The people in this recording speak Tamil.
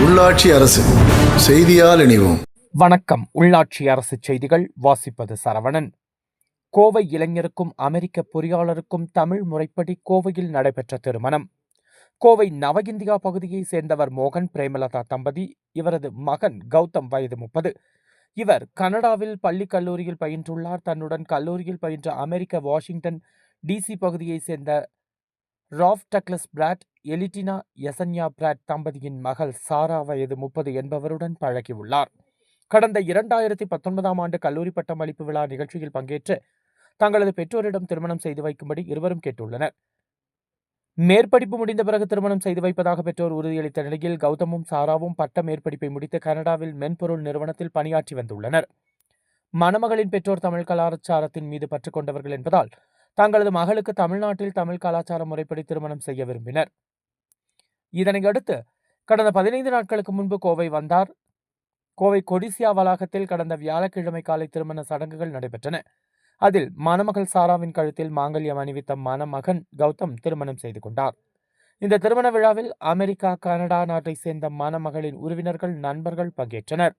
உள்ளாட்சி அரசு செய்தியால் இணைவோம். வணக்கம். உள்ளாட்சி அரசு செய்திகள் வாசிப்பது சரவணன். கோவை இளைஞருக்கும் அமெரிக்க பொறியாளருக்கும் தமிழ் முறைப்படி கோவையில் நடைபெற்ற திருமணம். கோவை நவ இந்தியா பகுதியைச் சேர்ந்தவர் மோகன் பிரேமலதா தம்பதி இவரது மகன் கௌதம் வயது முப்பது. இவர் கனடாவில் பள்ளி கல்லூரியில் பயின்றுள்ளார். தன்னுடன் கல்லூரியில் பயின்ற அமெரிக்க வாஷிங்டன் டிசி பகுதியைச் சேர்ந்த ராஃப் டக்ளஸ் பிராட் எலிட்டினா யசன்யா பிராட் தம்பதியின் மகள் சாரா வயது முப்பது என்பவருடன் பழகியுள்ளார். கடந்த இரண்டாயிரத்தி பத்தொன்பதாம் ஆண்டு கல்லூரி பட்டமளிப்பு விழா நிகழ்ச்சியில் பங்கேற்று தங்களது பெற்றோரிடம் திருமணம் செய்து வைக்கும்படி இருவரும் கேட்டுள்ளனர். மேற்படிப்பு முடிந்த பிறகு திருமணம் செய்து வைப்பதாக பெற்றோர் உறுதியளித்த நிலையில் கௌதமும் சாராவும் பட்ட மேற்படிப்பை முடித்து கனடாவில் மென்பொருள் நிறுவனத்தில் பணியாற்றி வந்துள்ளனர். மணமகளின் பெற்றோர் தமிழ் கலாச்சாரத்தின் மீது பற்று கொண்டவர்கள் என்பதால் தங்களது மகளுக்கு தமிழ்நாட்டில் தமிழ் கலாச்சார முறைப்படி திருமணம் செய்ய விரும்பினர். இதனையடுத்து கடந்த பதினைந்து நாட்களுக்கு முன்பு கோவை வந்தார். கோவை கொடிசியா வளாகத்தில் கடந்த வியாழக்கிழமை காலை திருமண சடங்குகள் நடைபெற்றன. அதில் மணமகள் சாராவின் கழுத்தில் மாங்கல்யம் அணிவித்த மணமகன் கௌதம் திருமணம் செய்து கொண்டார். இந்த திருமண விழாவில் அமெரிக்கா கனடா நாட்டை சேர்ந்த மணமகளின் உறவினர்கள் நண்பர்கள் பங்கேற்றனர்.